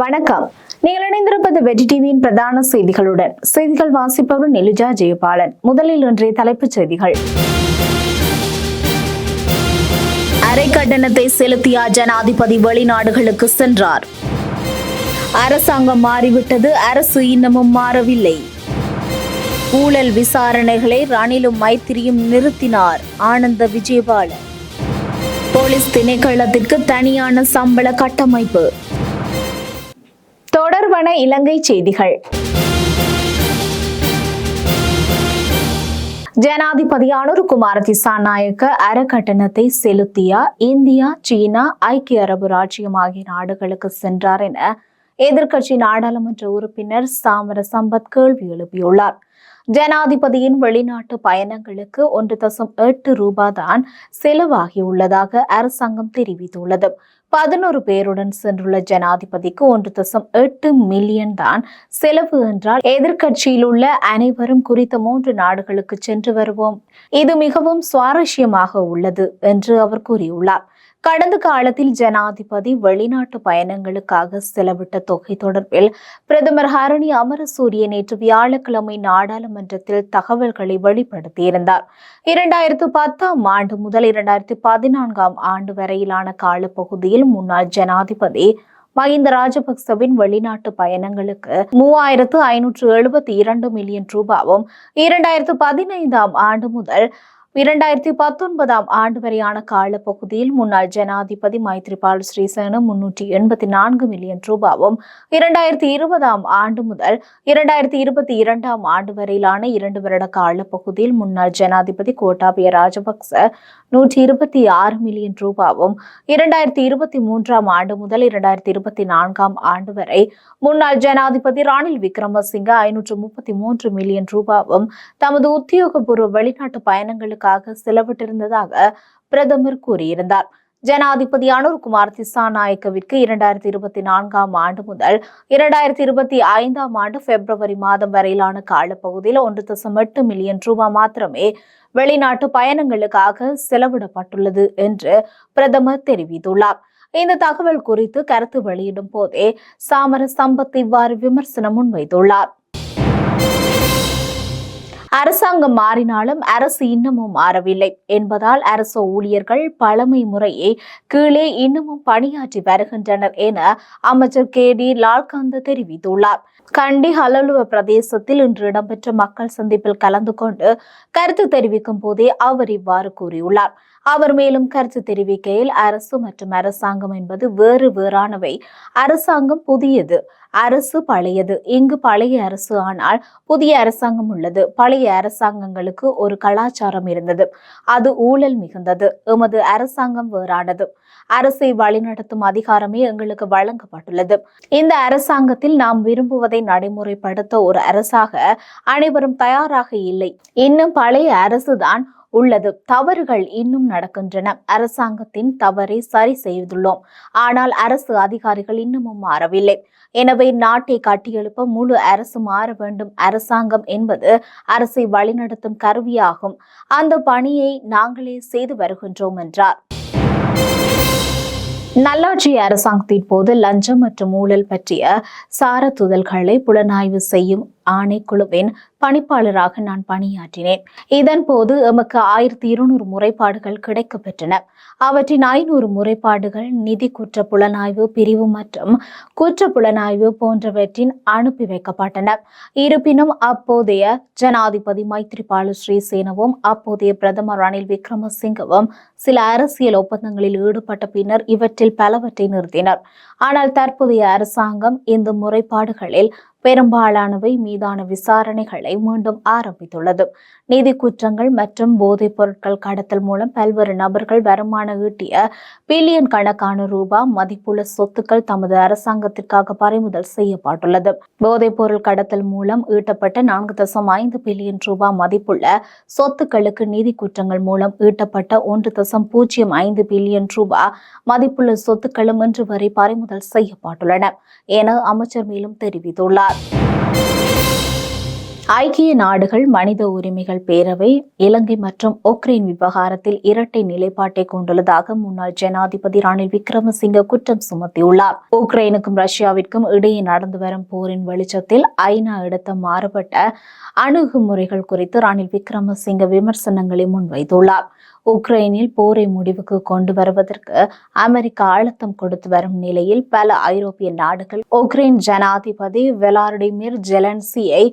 வணக்கம். நீங்கள் இணைந்திருப்பது வெற்றி டிவியின் பிரதான செய்திகளுடன். செய்திகள் வாசிப்பவர் நெலுஜா ஜெயபாலன். முதலில் இன்றைய தலைப்புச் செய்திகள். அரை கட்டணத்தை செலுத்திய ஜனாதிபதி வெளிநாடுகளுக்கு சென்றார். அரசாங்கம் மாறிவிட்டது அரசு இன்னமும் மாறவில்லை. ஊழல் விசாரணைகளை ரணிலும் மைத்திரியும் நிறுத்தினார் ஆனந்த விஜயபாலன். போலீஸ் திணைக்களத்திற்கு தனியான சம்பள கட்டமைப்பு. தொடர்பான இலங்கை செய்திகள். ஜனாதிபதியானூர் குமார திசாநாயக்க அறக்கட்டணத்தை செலுத்திய? இந்தியா சீனா ஐக்கிய அரபு ராஜ்யம் ஆகிய நாடுகளுக்கு சென்றார் என எதிர்க்கட்சி நாடாளுமன்ற உறுப்பினர் சாமர சம்பத் கேள்வி எழுப்பியுள்ளார். ஜனாதிபதியின் வெளிநாட்டு பயணங்களுக்கு ஒன்று தசம் எட்டு ரூபாய் தான் செலவாகியுள்ளதாக அரசாங்கம் தெரிவித்துள்ளது. பதினோரு பேருடன் சென்றுள்ள ஜனாதிபதிக்கு ஒன்று தசம் எட்டு மில்லியன் தான் செலவு என்றால் எதிர்க்கட்சியில் உள்ள அனைவரும் குறித்த மூன்று நாடுகளுக்கு சென்று வருவோம். இது மிகவும் சுவாரஸ்யமாக உள்ளது என்று அவர் கூறியுள்ளார். கடந்த காலத்தில் ஜனாதிபதி வெளிநாட்டு பயணங்களுக்காக செலவிட்ட தொகை தொடர்பில் பிரதமர் ஹரணி அமரசூரிய நேற்று வியாழக்கிழமை நாடாளுமன்றத்தில் தகவல்களை வெளிப்படுத்தியிருந்தார். இரண்டாயிரத்து பத்தாம் ஆண்டு முதல் இரண்டாயிரத்தி பதினான்காம் ஆண்டு வரையிலான காலப்பகுதியில் முன்னாள் ஜனாதிபதி மஹிந்த ராஜபக்சவின் வெளிநாட்டு பயணங்களுக்கு மூவாயிரத்து ஐநூற்று எழுபத்தி இரண்டு மில்லியன் ரூபாவும் இரண்டாயிரத்து பதினைந்தாம் ஆண்டு முதல் இரண்டாயிரத்தி பத்தொன்பதாம் ஆண்டு வரையான காலப்பகுதியில் முன்னாள் ஜனாதிபதி மைத்ரிபால ஸ்ரீசேன முன்னூற்றி எண்பத்தி நான்கு மில்லியன் ரூபாவும் இரண்டாயிரத்தி இருபதாம் ஆண்டு முதல் இரண்டாயிரத்தி இருபத்தி இரண்டாம் ஆண்டு வரையிலான இரண்டு வருட காலப்பகுதியில் முன்னாள் ஜனாதிபதி கோட்டாபய ராஜபக்ச நூற்றி இருபத்தி ஆறு மில்லியன் ரூபாவும் இரண்டாயிரத்தி இருபத்தி மூன்றாம் ஆண்டு முதல் இரண்டாயிரத்தி இருபத்தி நான்காம் ஆண்டு வரை முன்னாள் ஜனாதிபதி ராணில் விக்ரமசிங்க ஐநூற்று முப்பத்தி மூன்று மில்லியன் ரூபாவும் தமது உத்தியோகபூர்வ வெளிநாட்டு பயணங்களுக்கு பயணங்களுக்காக செலவிட்டிருந்ததாக பிரதமர் கூறியிருந்தார். ஜனாதிபதி அனுர்குமார் திசாநாயக்கவிற்கு இரண்டாயிரத்தி இருபத்தி நான்காம் ஆண்டு முதல் இரண்டாயிரத்தி இருபத்தி ஐந்தாம் ஆண்டு பிப்ரவரி மாதம் வரையிலான காலப்பகுதியில் ஒன்று தசம் எட்டு மில்லியன் ரூபாய் மாத்திரமே வெளிநாட்டு பயணங்களுக்காக செலவிடப்பட்டுள்ளது என்று பிரதமர் தெரிவித்துள்ளார். இந்த தகவல் குறித்து கருத்து வெளியிடும் போதே சாமர சம்பத் இவ்வாறு விமர்சனம் முன்வைத்துள்ளார். அரசாங்கம் மாறினாலும் அரசு இன்னமும் மாறவில்லை. என்பதால் அரசு ஊழியர்கள் பழமை முறையை கீழே இன்னமும் பணியாற்றி வருகின்றனர் என அமைச்சர் கே டி லால்காந்த தெரிவித்துள்ளார். கண்டி ஹலலுவ பிரதேசத்தில் இன்று இடம்பெற்ற மக்கள் சந்திப்பில் கலந்து கொண்டு கருத்து தெரிவிக்கும் போதே அவர் இவ்வாறு கூறியுள்ளார். அவர் மேலும் கருத்து தெரிவிக்கையில் அரசு மற்றும் அரசாங்கம் என்பது வேறு வேறானவை. அரசாங்கம் புதியது. அரசு பழையது. இங்கு பழைய அரசு ஆனால் புதிய அரசாங்கம் உள்ளது. பழைய அரசாங்கங்களுக்கு ஒரு கலாச்சாரம் இருந்தது. அது ஊழல் மிகுந்தது. எமது அரசாங்கம் வேறானது. அரசை வழிநடத்தும் அதிகாரமே எங்களுக்கு வழங்கப்பட்டுள்ளது. இந்த அரசாங்கத்தில் நாம் விரும்புவதை நடைமுறைப்படுத்த ஒரு அரசாக அனைவரும் தயாராக இல்லை. இன்னும் பழைய அரசுதான் உள்ளது. தவறுகள் இன்னும் நடக்கின்றன. அரசாங்கத்தின் தவறை சரி செய்துள்ளோம். ஆனால் அரசு அதிகாரிகள் இன்னமும் மாறவில்லை. எனவே நாட்டை கட்டியெழுப்ப முழு அரசு மாற வேண்டும். அரசாங்கம் என்பது அரசை வழிநடத்தும் கருவியாகும். அந்த பணியை நாங்களே செய்து வருகின்றோம் என்றார். நல்லாட்சி அரசாங்கத்தின் போது லஞ்சம் மற்றும் ஊழல் பற்றிய சாரத்துதல்களை புலனாய்வு செய்யும் ஆணைக்குழுவின் பணிப்பாளராக நான் பணியாற்றினேன். இதன் போது எமக்கு ஆயிரத்தி இருநூறு முறைப்பாடுகள் கிடைக்கப்பெற்றன. அவற்றின் ஐநூறு முறைப்பாடுகள் நிதி குற்ற புலனாய்வு பிரிவு மற்றும் குற்ற புலனாய்வு போன்றவற்றின் அனுப்பி வைக்கப்பட்டன. இருப்பினும் அப்போதைய ஜனாதிபதி மைத்ரிபால ஸ்ரீசேனவும் அப்போதைய பிரதமர் ரணில் விக்ரமசிங்கவும் சில அரசியல் ஒப்பந்தங்களில் ஈடுபட்ட பின்னர் இவற்றில் பலவற்றை நிறுத்தினர். ஆனால் தற்போதைய அரசாங்கம் இந்த முறைப்பாடுகளில் பெரும்பாலானவை மீதான விசாரணைகளை மீண்டும் ஆரம்பித்துள்ளது. நிதி குற்றங்கள் மற்றும் போதைப் பொருட்கள் கடத்தல் மூலம் பல்வேறு நபர்கள் வருமானம் ஈட்டிய பில்லியன் கணக்கான ரூபா மதிப்புள்ள சொத்துக்கள் தமது அரசாங்கத்திற்காக பறிமுதல் செய்யப்பட்டுள்ளது. போதைப் பொருள் கடத்தல் மூலம் ஈட்டப்பட்ட நான்கு தசம் ஐந்து பில்லியன் ரூபாய் மதிப்புள்ள சொத்துக்களுக்கு நிதி குற்றங்கள் மூலம் ஈட்டப்பட்ட ஒன்று தசம் பூஜ்ஜியம் ஐந்து பில்லியன் ரூபாய் மதிப்புள்ள சொத்துக்களும் இன்று வரை பறிமுதல் செய்யப்பட்டுள்ளன என அமைச்சர் மேலும் தெரிவித்துள்ளார். ஐக்கிய நாடுகள் மனித உரிமைகள் பேரவை இலங்கை மற்றும் உக்ரைன் விவகாரத்தில் இரட்டை நிலைப்பாட்டை கொண்டுள்ளதாக முன்னாள் ஜனாதிபதி ரணில் விக்ரமசிங்க குற்றம் சுமத்தியுள்ளார். உக்ரைனுக்கும் ரஷ்யாவிற்கும் இடையே நடந்து வரும் போரின் வெளிச்சத்தில் ஐநா எடுத்த மாறுபட்ட அணுகுமுறைகள் குறித்து ரணில் விக்ரமசிங்க விமர்சனங்களை முன்வைத்துள்ளார். உக்ரைனில் போரை முடிவுக்கு கொண்டு வருவதற்கு அமெரிக்கா அழுத்தம் கொடுத்து வரும் நிலையில் பல ஐரோப்பிய நாடுகள் உக்ரைன் ஜனாதிபதி வெலாடிமிர் ஜெலன்சியை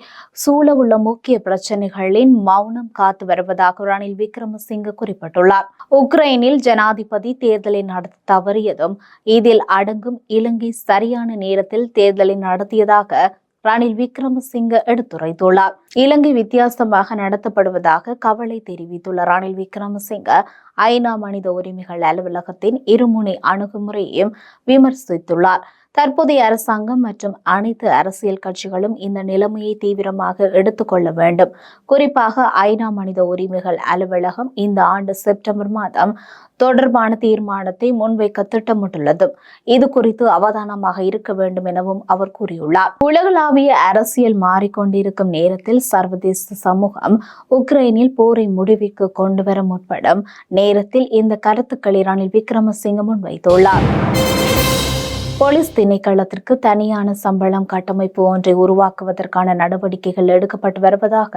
சூழவுள்ள முக்கிய பிரச்சனைகளின் மௌனம் காத்து வருவதாக ரணில் விக்ரமசிங்க குறிப்பிட்டுள்ளார். உக்ரைனில் ஜனாதிபதி தேர்தலை நடத்த தவறியதும் இதில் அடங்கும் இலங்கை சரியான நேரத்தில் தேர்தலை நடத்தியதாக ரணில் விக்ரமசிங்க எடுத்துரைத்துள்ளார். இலங்கை வித்தியாசமாக நடத்தப்படுவதாக கவலை தெரிவித்துள்ள ரணில் விக்ரமசிங்க ஐநா மனித உரிமைகள் அலுவலகத்தின் இருமுனை அணுகுமுறையையும் விமர்சித்துள்ளார். தற்போதைய அரசாங்கம் மற்றும் அனைத்து அரசியல் கட்சிகளும் இந்த நிலைமையை தீவிரமாக எடுத்துக்கொள்ள வேண்டும். குறிப்பாக ஐநா மனித உரிமைகள் அலுவலகம் இந்த ஆண்டு செப்டம்பர் மாதம் தொடர்பான தீர்மானத்தை முன்வைக்க திட்டமிட்டுள்ளது. இது குறித்து அவதானமாக இருக்க வேண்டும் எனவும் அவர் கூறியுள்ளார். உலகளாவிய அரசியல் மாறிக்கொண்டிருக்கும் நேரத்தில் சர்வதேச சமூகம் உக்ரைனில் போரை முடிவுக்கு கொண்டுவர முற்படும் நேரத்தில் இந்த கருத்துக்களை ரணில் விக்ரமசிங்க முன்வைத்துள்ளார். போலீஸ் திணைக்களத்திற்கு தனியான சம்பளம் கட்டமைப்பு ஒன்றை உருவாக்குவதற்கான நடவடிக்கைகள் எடுக்கப்பட்டு வருவதாக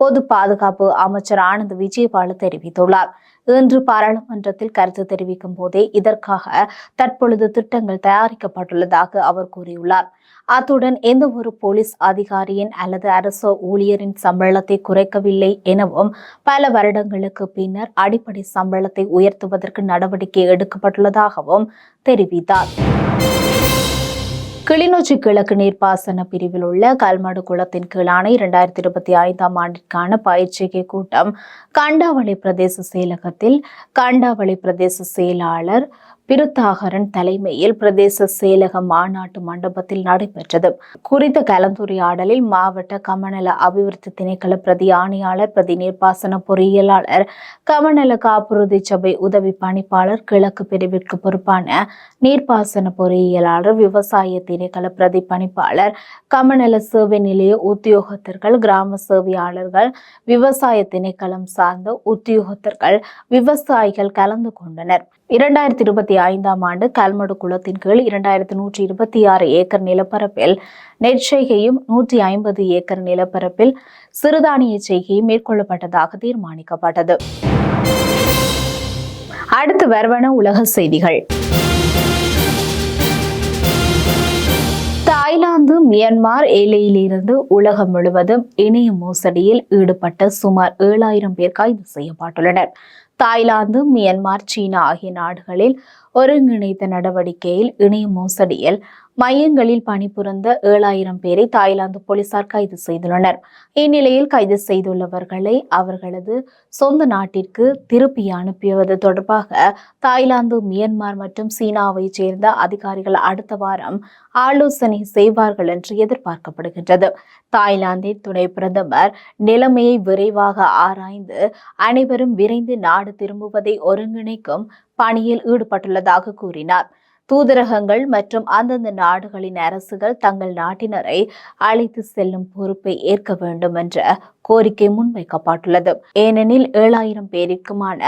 பொது பாதுகாப்பு அமைச்சர் ஆனந்த் விஜயபால தெரிவித்துள்ளார். இன்று பாராளுமன்றத்தில் கருத்து தெரிவிக்கும் போதே இதற்காக தற்பொழுது திட்டங்கள் தயாரிக்கப்பட்டுள்ளதாக அவர் கூறியுள்ளார். அத்துடன் எந்த ஒரு போலீஸ் அதிகாரியின் அல்லது அரசு ஊழியரின் சம்பளத்தை குறைக்கவில்லை எனவும் பல வருடங்களுக்கு பின்னர் அடிப்படை சம்பளத்தை உயர்த்துவதற்கு நடவடிக்கை எடுக்கப்பட்டுள்ளதாகவும் தெரிவித்தார். கிளிநொச்சி கிழக்கு நீர்ப்பாசன பிரிவில் உள்ள கல்மடு குளத்தின் கீழான இரண்டாயிரத்தி இருபத்தி ஐந்தாம் ஆண்டிற்கான பயிற்சிகை கூட்டம். கண்டாவளி பிரதேச செயலகத்தில் கண்டாவளி பிரதேச செயலாளர் பிருத்தாகரன் தலைமையில் பிரதேச செயலக மாநாட்டு மண்டபத்தில் நடைபெற்றது. குறித்த கலந்துரையாடலில் மாவட்ட கமநல அபிவிருத்தி திணைக்கள பிரதி ஆணையாளர் பிரதி நீர்ப்பாசன பொறியியலாளர் கமநல காப்புறுதி சபை உதவி பணிப்பாளர் கிழக்கு பிரிவிற்கு பொறுப்பான நீர்ப்பாசன பொறியியலாளர் விவசாய திணைக்கள பிரதி பணிப்பாளர் கமநல சேவை நிலைய உத்தியோகத்தர்கள் கிராம சேவையாளர்கள் விவசாய திணைக்களம் சார்ந்த உத்தியோகத்தர்கள் விவசாயிகள் கலந்து கொண்டனர். இரண்டாயிரத்தி இருபத்தி ஐந்தாம் ஆண்டு கல்மடு குளத்தின் கீழ் இரண்டாயிரத்தி நூற்றி இருபத்தி ஆறு ஏக்கர் நிலப்பரப்பில் நெற்செய்கையும் நூற்றி ஐம்பது ஏக்கர் நிலப்பரப்பில் சிறுதானிய செய்கையும் மேற்கொள்ளப்பட்டதாக தீர்மானிக்கப்பட்டது. அடுத்து வருவன உலக செய்திகள். தாய்லாந்து மியான்மர் எல்லையிலிருந்து உலகம் முழுவதும் இணைய மோசடியில் ஈடுபட்ட சுமார் ஏழாயிரம் பேர் கைது செய்யப்பட்டுள்ளனர். தாய்லாந்து மியான்மர் சீனா ஆகிய நாடுகளில் ஒருங்கிணைத்த நடவடிக்கையில் இணைய மோசடியில் மையங்களில் பணிபுரிந்த ஏழாயிரம் பேரை தாய்லாந்து போலீசார் கைது செய்துள்ளனர். இந்நிலையில் கைது செய்துள்ளவர்களை அவர்களது சொந்த நாட்டிற்கு திருப்பி அனுப்பியது தொடர்பாக தாய்லாந்து மியான்மர் மற்றும் சீனாவைச் சேர்ந்த அதிகாரிகள் அடுத்த வாரம் ஆலோசனை செய்வார்கள் என்று எதிர்பார்க்கப்படுகின்றது. தாய்லாந்தின் துணை பிரதமர் நிலைமையை விரைவாக ஆராய்ந்து அனைவரும் விரைந்து நாடு திரும்புவதை ஒருங்கிணைக்கும் பணியில் ஈடுபட்டுள்ளதாக கூறினார். தூதரகங்கள் மற்றும் அந்தந்த நாடுகளின் அரசுகள் தங்கள் நாட்டினரை அழைத்து செல்லும் பொறுப்பை ஏற்க வேண்டும் என்ற கோரிக்கை முன்வைக்கப்பட்டுள்ளது. ஏனெனில் ஏழாயிரம் பேருக்குமான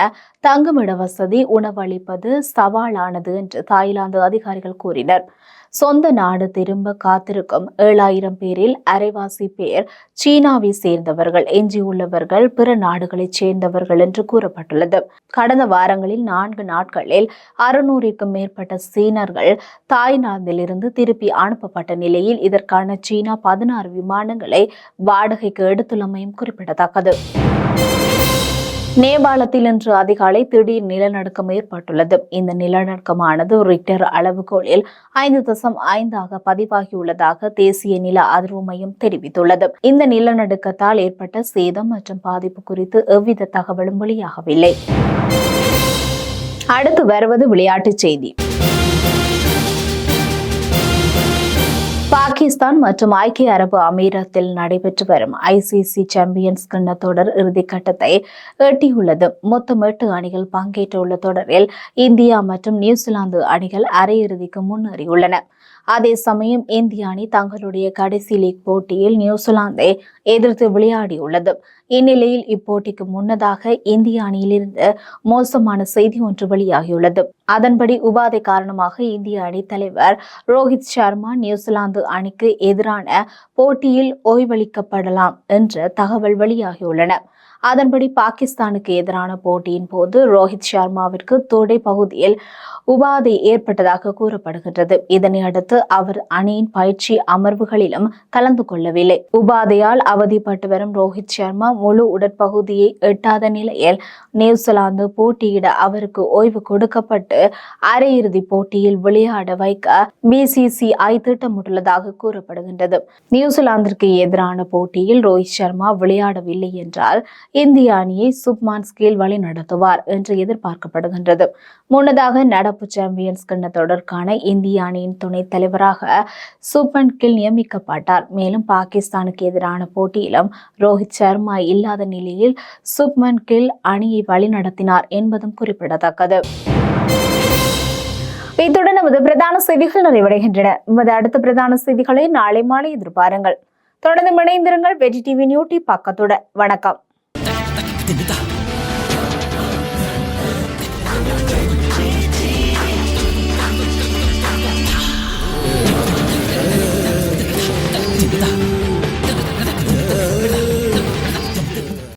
தங்குமிட வசதி உணவளிப்பது சவாலானது என்று தாய்லாந்து அதிகாரிகள் கூறினர். சொந்த நாடு திரும்ப காத்திருக்கும் ஏழாயிரம் பேரில் அரைவாசி பேர் சீனாவை சேர்ந்தவர்கள் எஞ்சியுள்ளவர்கள் பிற நாடுகளைச் சேர்ந்தவர்கள் என்று கூறப்பட்டுள்ளது. கடந்த வாரங்களில் நான்கு நாட்களில் அறுநூறுக்கும் மேற்பட்ட சீனர்கள் தாய்லாந்திலிருந்து திருப்பி அனுப்பப்பட்ட நிலையில் இதற்கான சீனா பதினாறு விமானங்களை வாடகைக்கு எடுத்துள்ளமையும் குறிப்பிடத்தக்கது. நேபாளத்தில் இன்று அதிகாலை திடீர் நிலநடுக்கம் ஏற்பட்டுள்ளது. இந்த நிலநடுக்கமானது ரிக்டர் அளவுகோலில் ஐந்து தசம் ஐந்தாக பதிவாகியுள்ளதாக தேசிய நில அதிர்வு மையம் தெரிவித்துள்ளது. இந்த நிலநடுக்கத்தால் ஏற்பட்ட சேதம் மற்றும் பாதிப்பு குறித்து எவ்வித தகவலும் வெளியாகவில்லை. அடுத்து வருவது விளையாட்டுச் செய்தி. பாகிஸ்தான் மற்றும் ஐக்கிய அரபு அமீரத்தில் நடைபெற்று வரும் ஐசிசி சாம்பியன்ஸ் கிண்ண தொடர் இறுதிக்கட்டத்தை எட்டியுள்ளது. மொத்தம் எட்டு அணிகள் பங்கேற்றுள்ள தொடரில் இந்தியா மற்றும் நியூசிலாந்து அணிகள் அரையிறுதிக்கு முன்னேறியுள்ளன. அதே சமயம் இந்திய அணி தங்களுடைய கடைசி லீக் போட்டியில் நியூசிலாந்தை எதிர்த்து விளையாடியுள்ளது. இந்நிலையில் இப்போட்டிக்கு முன்னதாக இந்திய அணியிலிருந்து மோசமான செய்தி ஒன்று வெளியாகியுள்ளது. அதன்படி உபாதை காரணமாக இந்திய அணி தலைவர் ரோஹித் சர்மா நியூசிலாந்து அணிக்கு எதிரான போட்டியில் ஓய்வளிக்கப்படலாம் என்ற தகவல் வெளியாகியுள்ளன. அதன்படி பாகிஸ்தானுக்கு எதிரான போட்டியின் போது ரோஹித் சர்மாவிற்கு தொடை பகுதியில் உபாதை ஏற்பட்டதாக கூறப்படுகின்றது. இதனை அடுத்து அவர் அணியின் பயிற்சி அமர்வுகளிலும் கலந்து கொள்ளவில்லை. உபாதையால் அவதிப்பட்டு வரும் ரோஹித் சர்மா முழு உடற்பகுதியை எட்டாத நிலையில் நியூசிலாந்து போட்டியிட அவருக்கு ஓய்வு கொடுக்கப்பட்டு அரையிறுதி போட்டியில் விளையாட வைக்க பிசிசிஐ திட்டமிட்டுள்ளதாக கூறப்படுகின்றது. நியூசிலாந்திற்கு எதிரான போட்டியில் ரோஹித் சர்மா விளையாடவில்லை என்றால் இந்திய அணியை சுப்மான் ஸ்கேல் வழி நடத்துவார் என்று எதிர்பார்க்கப்படுகின்றது. முன்னதாக நடப்பு சாம்பியன்ஸ் கிண்ண தொடர்கான இந்திய அணியின் துணைத் தலைவராக சுப்மன் கில் நியமிக்கப்பட்டார். மேலும் பாகிஸ்தானுக்கு எதிரான போட்டியிலும் ரோஹித் சர்மா இல்லாத நிலையில் சுப்மன் கில் அணியை வழிநடத்தினார் என்பதும் குறிப்பிடத்தக்கது. இத்துடன் நமது பிரதான செய்திகள் நிறைவடைகின்றன. நமது அடுத்த பிரதான செய்திகளை நாளை மாலை எதிர்பாருங்கள். தொடர்ந்து இணைந்திருங்கள். வெஜி டிவி நியூட்டி பக்கத்துடன். வணக்கம்.